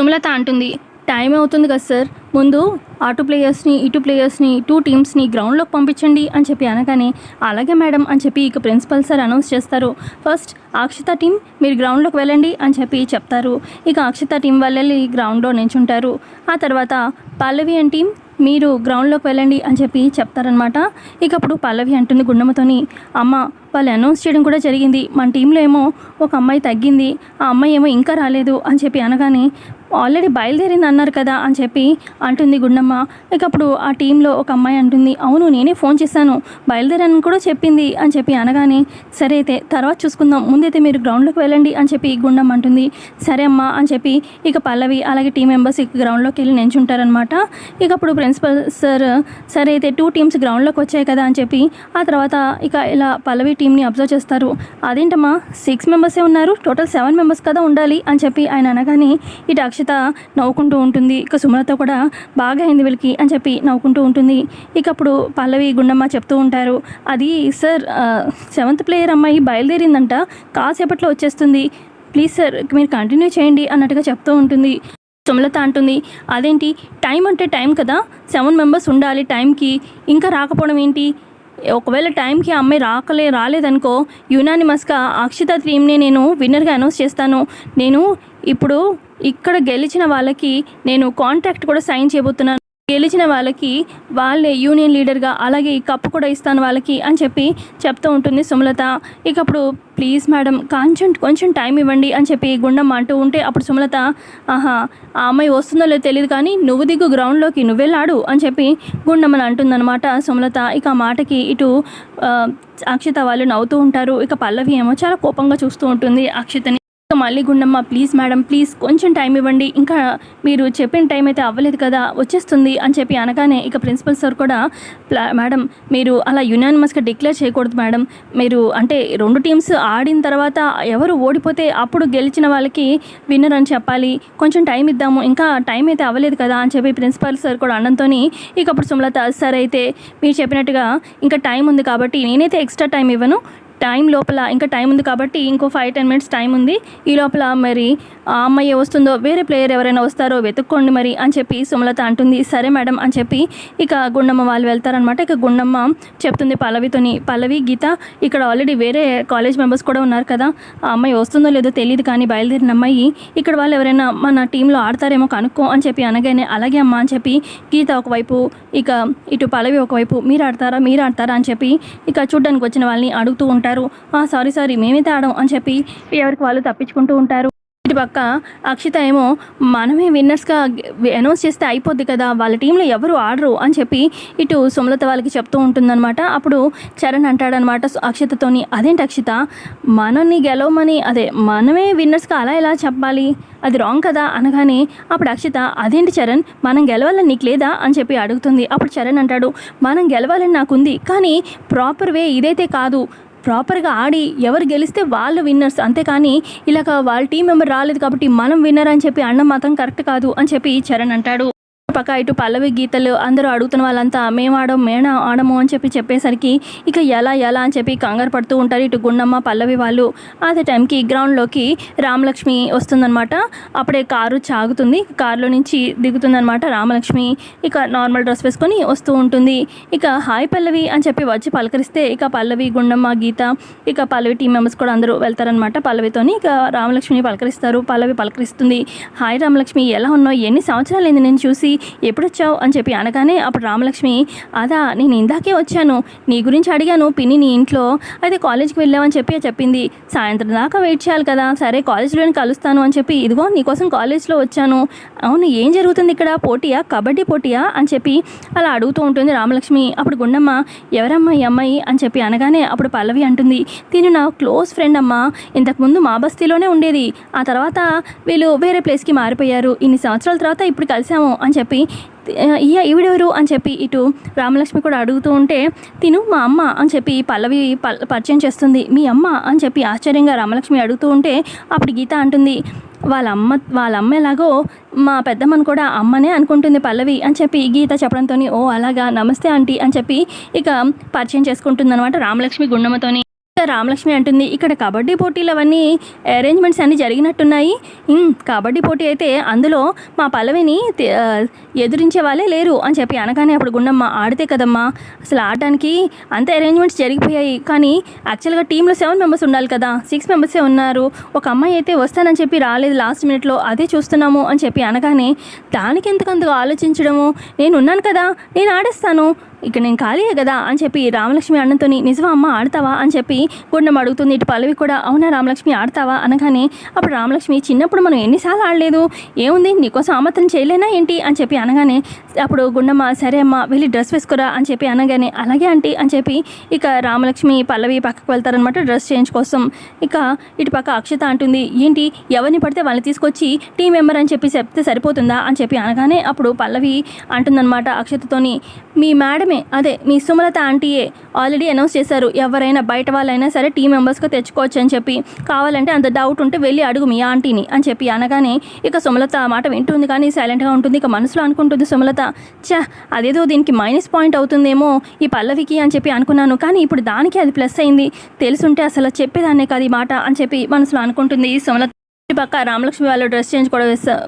సుమలత అంటుంది టైం అవుతుంది కదా సార్. ముందు అటు ప్లేయర్స్ని ఇటు ప్లేయర్స్ని టూ టీమ్స్ని గ్రౌండ్లోకి పంపించండి అని చెప్పి అనగానే అలాగే మేడం అని చెప్పి ఇక ప్రిన్సిపల్ సార్ అనౌన్స్ చేస్తారు. ఫస్ట్ అక్షిత టీం మీరు గ్రౌండ్లోకి వెళ్ళండి అని చెప్పి చెప్తారు. ఇక అక్షిత టీం వాళ్ళు గ్రౌండ్లో నించుంటారు. ఆ తర్వాత పల్లవి అండ్ టీం మీరు గ్రౌండ్లోకి వెళ్ళండి అని చెప్పి చెప్తారనమాట ఇక అప్పుడు పల్లవి అంటుంది గుండమ్మతోని అమ్మ వాళ్ళు అనౌన్స్ చేయడం కూడా జరిగింది. మన టీంలో ఏమో ఒక అమ్మాయి తగ్గింది. ఆ అమ్మాయి ఏమో ఇంకా రాలేదు అని చెప్పి అనగానే ఆల్రెడీ బయలుదేరింది అన్నారు కదా అని చెప్పి అంటుంది గుండమ్మ. ఇక అప్పుడు ఆ టీంలో ఒక అమ్మాయి అంటుంది అవును నేనే ఫోన్ చేశాను బయలుదేరాను కూడా చెప్పింది అని చెప్పి అనగానే సరే అయితే తర్వాత చూసుకుందాం ముందైతే మీరు గ్రౌండ్లోకి వెళ్ళండి అని చెప్పి గుండమ్మ అంటుంది. సరే అమ్మా అని చెప్పి ఇక పల్లవి అలాగే టీం మెంబర్స్ ఇక గ్రౌండ్లోకి వెళ్ళి నించుంటారనమాట ఇక అప్పుడు ప్రిన్సిపల్ సార్ సరే అయితే టూ టీమ్స్ గ్రౌండ్లోకి వచ్చాయి కదా అని చెప్పి ఆ తర్వాత ఇక ఇలా పల్లవి టీంని అబ్జర్వ్ చేస్తారు. అదేంటమ్మా సిక్స్ మెంబర్సే ఉన్నారు టోటల్ సెవెన్ మెంబర్స్ కదా ఉండాలి అని చెప్పి ఆయన అనగానే ఇటు హర్షిత నవ్వుకుంటూ ఉంటుంది. ఇక సుమలత కూడా బాగా అయింది వీళ్ళకి అని చెప్పి నవ్వుకుంటూ ఉంటుంది. ఇక అప్పుడు పల్లవి గుండమ్మ చెప్తూ ఉంటారు అది సార్ సెవెంత్ ప్లేయర్ అమ్మాయి బయలుదేరిందంట కాసేపట్లో వచ్చేస్తుంది. ప్లీజ్ సార్ మీరు కంటిన్యూ చేయండి అన్నట్టుగా చెప్తూ ఉంటుంది. సుమలత అంటుంది అదేంటి టైం అంటే టైం కదా సెవెన్ మెంబర్స్ ఉండాలి టైంకి. ఇంకా రాకపోవడం ఏంటి? ఒకవేళ టైంకి ఆ అమ్మాయి రాకలే రాలేదనుకో యునానిమస్గా అక్షిత థీమ్ని నేను విన్నర్గా అనౌన్స్ చేస్తాను. నేను ఇప్పుడు ఇక్కడ గెలిచిన వాళ్ళకి నేను కాంట్రాక్ట్ కూడా సైన్ చేయబోతున్నాను. గెలిచిన వాళ్ళకి వాళ్ళే యూనియన్ లీడర్గా అలాగే ఈ కప్పు కూడా ఇస్తాను వాళ్ళకి అని చెప్పి చెప్తూ ఉంటుంది సుమలత. ఇక అప్పుడు ప్లీజ్ మేడం కొంచెం కొంచెం టైం ఇవ్వండి అని చెప్పి గుండమ్మ అంటూ ఉంటే అప్పుడు సుమలత ఆహా ఆ అమ్మాయి వస్తుందో లేదో తెలియదు కానీ నువ్వు దిగు గ్రౌండ్లోకి నువ్వెళ్ళాడు అని చెప్పి గుండమ్మని అంటుందన్నమాట సుమలత. ఇక ఆ మాటకి ఇటు అక్షిత వాళ్ళు నవ్వుతూ ఉంటారు. ఇక పల్లవి ఏమో చాలా కోపంగా చూస్తూ ఉంటుంది అక్షితని. మళ్ళీ గుండమ్మ ప్లీజ్ మేడం ప్లీజ్ కొంచెం టైం ఇవ్వండి. ఇంకా మీరు చెప్పిన టైం అయితే అవ్వలేదు కదా వచ్చేస్తుంది అని చెప్పి అనగానే ఇక ప్రిన్సిపల్ సార్ కూడా "ప్లా- మేడం మీరు అలా యునానిమస్గా డిక్లేర్ చేయకూడదు మేడం మీరు అంటే రెండు టీమ్స్ ఆడిన తర్వాత ఎవరు ఓడిపోతే అప్పుడు గెలిచిన వాళ్ళకి విన్నర్ అని చెప్పాలి. కొంచెం టైం ఇద్దాము. ఇంకా టైం అయితే అవ్వలేదు కదా అని చెప్పి ప్రిన్సిపల్ సార్ కూడా అనడంతో ఇక అప్పుడు సుమలత సార్ అయితే మీరు చెప్పినట్టుగా ఇంకా టైం ఉంది కాబట్టి నేనైతే ఎక్స్ట్రా టైం ఇవ్వను. టైం లోపల ఇంకా టైం ఉంది కాబట్టి ఇంకో ఫైవ్ టెన్ మినిట్స్ టైం ఉంది. ఈ లోపల మరి ఆ అమ్మాయి వస్తుందో వేరే ప్లేయర్ ఎవరైనా వస్తారో వెతుక్కోండి మరి అని చెప్పి సుమలత అంటుంది. సరే మేడం అని చెప్పి ఇక గుండమ్మ వాళ్ళు వెళ్తారనమాట ఇక గుండమ్మ చెప్తుంది పల్లవితోని పల్లవి గీత ఇక్కడ ఆల్రెడీ వేరే కాలేజ్ మెంబర్స్ కూడా ఉన్నారు కదా ఆ అమ్మాయి వస్తుందో లేదో తెలియదు కానీ బయలుదేరిన అమ్మాయి ఇక్కడ వాళ్ళు ఎవరైనా మన టీంలో ఆడతారేమో కనుక్కో అని చెప్పి అనగానే అలాగే అమ్మ అని చెప్పి గీత ఒకవైపు ఇక ఇటు పల్లవి ఒకవైపు మీరు ఆడతారా మీరు ఆడతారా అని చెప్పి ఇక చూడ్డానికి వచ్చిన వాళ్ళని అడుగుతూ ఉంటారు. సారీ సారీ మేమే ఆడం అని చెప్పి ఎవరికి వాళ్ళు తప్పించుకుంటూ ఉంటారు. ఇటు పక్క అక్షిత ఏమో మనమే విన్నర్స్గా అనౌన్స్ చేస్తే అయిపోద్ది కదా వాళ్ళ టీంలో ఎవరు ఆడరు అని చెప్పి ఇటు సుమలత వాళ్ళకి చెప్తూ ఉంటుందన్నమాట. అప్పుడు చరణ్ అంటాడనమాట అక్షితతోని అదేంటి అక్షిత మనల్ని గెలవమని అదే మనమే విన్నర్స్గా అలా ఎలా చెప్పాలి? అది రాంగ్ కదా అనగానే అప్పుడు అక్షిత అదేంటి చరణ్ మనం గెలవాలని నీకు లేదా? అని చెప్పి అడుగుతుంది. అప్పుడు చరణ్ అంటాడు మనం గెలవాలని నాకుంది కానీ ప్రాపర్ వే ఇదైతే కాదు ప్రాపర్గా ఆడి ఎవరు గెలిస్తే వాళ్ళు విన్నర్స్ అంతేకాని ఇలాగ వాళ్ళ టీం మెంబర్ రాలేదు కాబట్టి మనం విన్నర్ అని చెప్పి అన్నం మాత్రం కరెక్ట్ కాదు అని చెప్పి చరణ్ అంటాడు. పక్క ఇటు పల్లవి గీతలు అందరూ అడుగుతున్న వాళ్ళంతా మేము ఆడము మేణ ఆడము అని చెప్పి చెప్పేసరికి ఇక ఎలా ఎలా అని చెప్పి కంగారు పడుతూ ఉంటారు ఇటు గుండమ్మ పల్లవి వాళ్ళు. అదే టైంకి గ్రౌండ్లోకి రామలక్ష్మి వస్తుందన్నమాట. అప్పుడే కారు చాగుతుంది. కారులో నుంచి దిగుతుందన్నమాట రామలక్ష్మి. ఇక నార్మల్ డ్రెస్ వేసుకొని వస్తూ ఉంటుంది. ఇక హాయ్ పల్లవి అని చెప్పి వచ్చి పలకరిస్తే ఇక పల్లవి గుండమ్మ గీత ఇక పల్లవి టీం మెంబర్స్ కూడా అందరూ వెళ్తారనమాట పల్లవితోని. ఇక రామలక్ష్మిని పలకరిస్తారు. పల్లవి పలకరిస్తుంది. హాయ్ రామలక్ష్మి ఎలా ఉన్నావు? ఎన్ని సంవత్సరాలు నేను చూసి? ఎప్పుడు వచ్చావు అని చెప్పి అనగానే అప్పుడు రామలక్ష్మి అదా నేను ఇందాకే వచ్చాను. నీ గురించి అడిగాను పిన్ని నీ ఇంట్లో. అయితే కాలేజ్కి వెళ్ళావని చెప్పి చెప్పింది. సాయంత్రం దాకా వెయిట్ చేయాలి కదా. సరే కాలేజ్లోనే కలుస్తాను అని చెప్పి ఇదిగో నీకోసం కాలేజ్లో వచ్చాను. అవును ఏం జరుగుతుంది ఇక్కడ? పోటీయా? కబడ్డీ పోటీయా? అని చెప్పి అలా అడుగుతూ ఉంటుంది రామలక్ష్మి. అప్పుడు గుండమ్మ ఎవరమ్మా ఈ అమ్మాయి? అని చెప్పి అనగానే అప్పుడు పల్లవి అంటుంది తిను నా క్లోజ్ ఫ్రెండ్ అమ్మ. ఇంతకుముందు మా బస్తీలోనే ఉండేది. ఆ తర్వాత వీళ్ళు వేరే ప్లేస్కి మారిపోయారు. ఇన్ని సంవత్సరాల తర్వాత ఇప్పుడు కలిసాము అని చెప్పి ఇయ్య ఈవిడెవరు? అని చెప్పి ఇటు రామలక్ష్మి కూడా అడుగుతూ ఉంటే తిను మా అమ్మ అని చెప్పి పల్లవి పల్- పరిచయం చేస్తుంది. మీ అమ్మ అని చెప్పి ఆశ్చర్యంగా రామలక్ష్మి అడుగుతూ ఉంటే అప్పుడు గీత అంటుంది వాళ్ళ అమ్మ వాళ్ళ అమ్మ ఎలాగో మా పెద్దమ్మని కూడా అమ్మనే అనుకుంటుంది పల్లవి అని చెప్పి గీత చెప్పడంతో ఓ అలాగా నమస్తే ఆంటీ అని చెప్పి ఇక పరిచయం చేసుకుంటుంది అనమాట రామలక్ష్మి గుండమ్మతోని. రామలక్ష్మి అంటుంది. ఇక్కడ కబడ్డీ పోటీలు అవన్నీ అరేంజ్మెంట్స్ అన్నీ జరిగినట్టున్నాయి. కబడ్డీ పోటీ అయితే అందులో మా పల్లవిని ఎదురించే వాళ్ళే లేరు అని చెప్పి అనగానే అప్పుడు గుండమ్మ ఆడితే కదమ్మా. అసలు ఆడటానికి అంత అరేంజ్మెంట్స్ జరిగిపోయాయి. కానీ యాక్చువల్గా టీంలో సెవెన్ మెంబర్స్ ఉండాలి కదా. సిక్స్ మెంబర్సే ఉన్నారు. ఒక అమ్మాయి అయితే వస్తానని చెప్పి రాలేదు లాస్ట్ మినిట్లో అదే చూస్తున్నాము అని చెప్పి అనగానే దానికి ఎందుకంతగా ఆలోచించడము? నేను ఉన్నాను కదా. నేను ఆడేస్తాను. ఇక నేను ఖాళీయే కదా అని చెప్పి రామలక్ష్మి అన్నతోని నిజమా అమ్మ ఆడతావా? అని చెప్పి గుండెం అడుగుతుంది ఇటు పల్లవి కూడా అవునా రామలక్ష్మి ఆడతావా? అనగానే అప్పుడు రామలక్ష్మి చిన్నప్పుడు మనం ఎన్నిసార్లు ఆడలేదు? ఏముంది? నీకోసం ఆమత్రం చేయలేనా ఏంటి? అని చెప్పి అనగానే అప్పుడు గుండమ్మ సరే అమ్మ వెళ్ళి డ్రెస్ వేసుకురా? అని చెప్పి అనగానే అలాగే ఆంటీ అని చెప్పి ఇక రామలక్ష్మి పల్లవి పక్కకు వెళ్తారనమాట డ్రెస్ చేంజ్ కోసం. ఇక ఇటు పక్క అక్షత అంటుంది ఏంటి? ఎవరిని పడితే వాళ్ళని తీసుకొచ్చి టీం మెంబర్ అని చెప్పి చెప్తే సరిపోతుందా? అని చెప్పి అనగానే అప్పుడు పల్లవి అంటుందన్నమాట అక్షతతోని మీ మేడం మేడమే అదే మీ సుమలత ఆంటీయే ఆల్రెడీ అనౌన్స్ చేశారు. ఎవరైనా బయట వాళ్ళైనా సరే టీం మెంబర్స్గా తెచ్చుకోవచ్చు అని చెప్పి. కావాలంటే అంత డౌట్ ఉంటే వెళ్ళి అడుగు మీ ఆంటీని అని చెప్పి అనగానే ఇక సుమలత ఆ మాట వింటుంది కానీ సైలెంట్గా ఉంటుంది. ఇక మనసులో అనుకుంటుంది సుమలత చా అదేదో దీనికి మైనస్ పాయింట్ అవుతుందేమో ఈ పల్లవికి అని చెప్పి అనుకున్నాను. కానీ ఇప్పుడు దానికి అది ప్లస్ అయింది. తెలుసుంటే అసలు చెప్పేదాన్నే కాదు ఈ మాట అని చెప్పి మనసులో అనుకుంటుంది ఈ సుమలత. పక్క రామలక్ష్మి వాళ్ళు డ్రెస్ చేంజ్ కూడా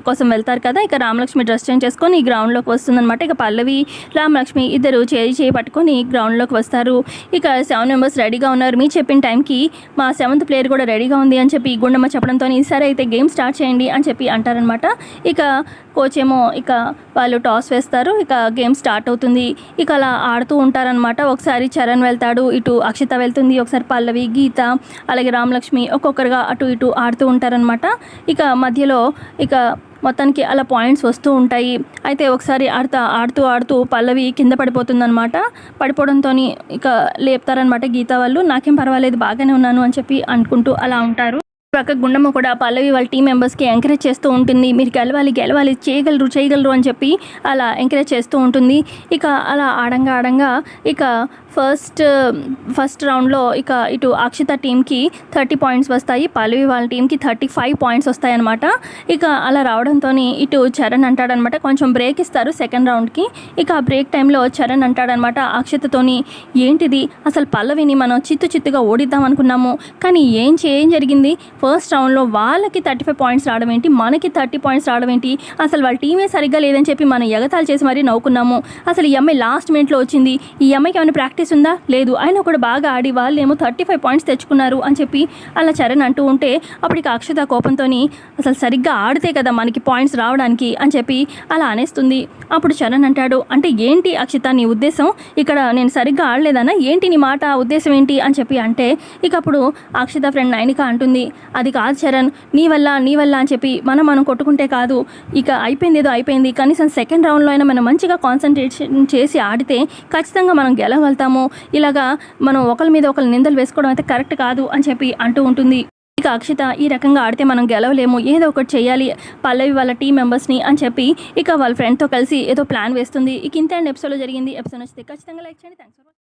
కోసం వెళ్తారు కదా ఇక రామలక్ష్మి డ్రెస్ చేంజ్ చేసుకొని ఈ గ్రౌండ్లోకి వస్తుందన్నమాట. ఇక పల్లవి రామలక్ష్మి ఇద్దరు చేయి చేయి పట్టుకొని గ్రౌండ్లోకి వస్తారు. ఇక సెవెన్ మెంబర్స్ రెడీగా ఉన్నారు. మీ చెప్పిన టైంకి మా సెవెంత్ ప్లేయర్ కూడా రెడీగా ఉంది అని చెప్పి గుండమ్మ చెప్పడంతో సరే అయితే గేమ్ స్టార్ట్ చేయండి అని చెప్పి అంటారనమాట ఇక కోచ్ ఏమో ఇక వాళ్ళు టాస్ వేస్తారు. ఇక గేమ్ స్టార్ట్ అవుతుంది. ఇక అలా ఆడుతూ ఉంటారనమాట ఒకసారి చరణ్ వెళ్తాడు ఇటు అక్షిత వెళ్తుంది ఒకసారి పల్లవి గీత అలాగే రామలక్ష్మి ఒక్కొక్కరుగా అటు ఇటు ఆడుతూ ఉంటారనమాట ఇక మధ్యలో ఇక మొత్తానికి అలా పాయింట్స్ వస్తూ ఉంటాయి. అయితే ఒకసారి ఆడుతా ఆడుతూ ఆడుతూ పల్లవి కింద పడిపోతుందన్నమాట. పడిపోవడంతో ఇక లేపుతారనమాట గీత వాళ్ళు. నాకేం పర్వాలేదు బాగానే ఉన్నాను అని చెప్పి అనుకుంటూ అలా ఉంటారు. పక్క గుండమ్మ కూడా పల్లవి వాళ్ళ టీం మెంబర్స్కి ఎంకరేజ్ చేస్తూ ఉంటుంది. మీరు గెలవాలి గెలవాలి చేయగలరు చేయగలరు అని చెప్పి అలా ఎంకరేజ్ చేస్తూ ఉంటుంది. ఇక అలా ఆడంగా ఆడంగా ఇక ఫస్ట్ ఫస్ట్ రౌండ్లో ఇక ఇటు అక్షిత టీంకి థర్టీ పాయింట్స్ వస్తాయి. పల్లవి వాళ్ళ టీంకి థర్టీ ఫైవ్ పాయింట్స్ వస్తాయి అనమాట ఇక అలా రావడంతో ఇటు చరణ్ అంటాడనమాట కొంచెం బ్రేక్ ఇస్తారు సెకండ్ రౌండ్కి ఇక ఆ బ్రేక్ టైంలో చరణ్ అంటాడనమాట అక్షతతోని ఏంటిది? అసలు పల్లవిని మనం చిత్తు చిత్తుగా ఓడిద్దాం అనుకున్నాము. కానీ ఏం చేయం జరిగింది? ఫస్ట్ రౌండ్లో వాళ్ళకి థర్టీ ఫైవ్ పాయింట్స్ రావడం ఏంటి? మనకి థర్టీ పాయింట్స్ రావడం ఏంటి? అసలు వాళ్ళ టీమే సరిగ్గా లేదని చెప్పి మనం ఎగతాలు చేసి మరీ నవ్వుకున్నాము. అసలు ఈ అమ్మాయి లాస్ట్ మినిట్లో వచ్చింది. ఈ అమ్మాయికి ఏమైనా ప్రాక్టీస్ ఉందా? లేదు. ఆయన కూడా బాగా ఆడి వాళ్ళు ఏమో థర్టీ ఫైవ్ పాయింట్స్ తెచ్చుకున్నారు అని చెప్పి అలా చరణ్ అంటూ ఉంటే అప్పటికి అక్షత కోపంతో అసలు సరిగ్గా ఆడితే కదా మనకి పాయింట్స్ రావడానికి అని చెప్పి అలా అనేస్తుంది. అప్పుడు చరణ్ అంటాడు అంటే ఏంటి అక్షిత నీ ఉద్దేశం? ఇక్కడ నేను సరిగ్గా ఆడలేదన్నా ఏంటి నీ మాట? ఉద్దేశం ఏంటి? అని చెప్పి అంటే ఇక అప్పుడు అక్షిత ఫ్రెండ్ నైనిక అంటుంది అది కాదు చరణ్ నీ వల్ల నీ వల్ల అని చెప్పి మనం మనం కొట్టుకుంటే కాదు. ఇక అయిపోయింది ఏదో అయిపోయింది. కనీసం సెకండ్ రౌండ్లో అయినా మనం మంచిగా కాన్సన్ట్రేషన్ చేసి ఆడితే ఖచ్చితంగా మనం గెలవగలుగుతాము. ఇలాగా మనం ఒకరి మీద ఒకరు నిందలు వేసుకోవడం అయితే కరెక్ట్ కాదు అని చెప్పి అంటూ ఉంటుంది. ఇక అక్షిత ఈ రకంగా ఆడితే మనం గెలవలేము. ఏదో ఒకటి చేయాలి పల్లవి వాళ్ళ టీం మెంబర్స్ని అని చెప్పి ఇక వాళ్ళ ఫ్రెండ్తో కలిసి ఏదో ప్లాన్ వేస్తుంది. ఇక ఇంత అండ్ ఎపిసోడ్లో జరిగింది. ఎపిసోడ్ నచ్చితే ఖచ్చితంగా లైక్ చేయండి. Thanks for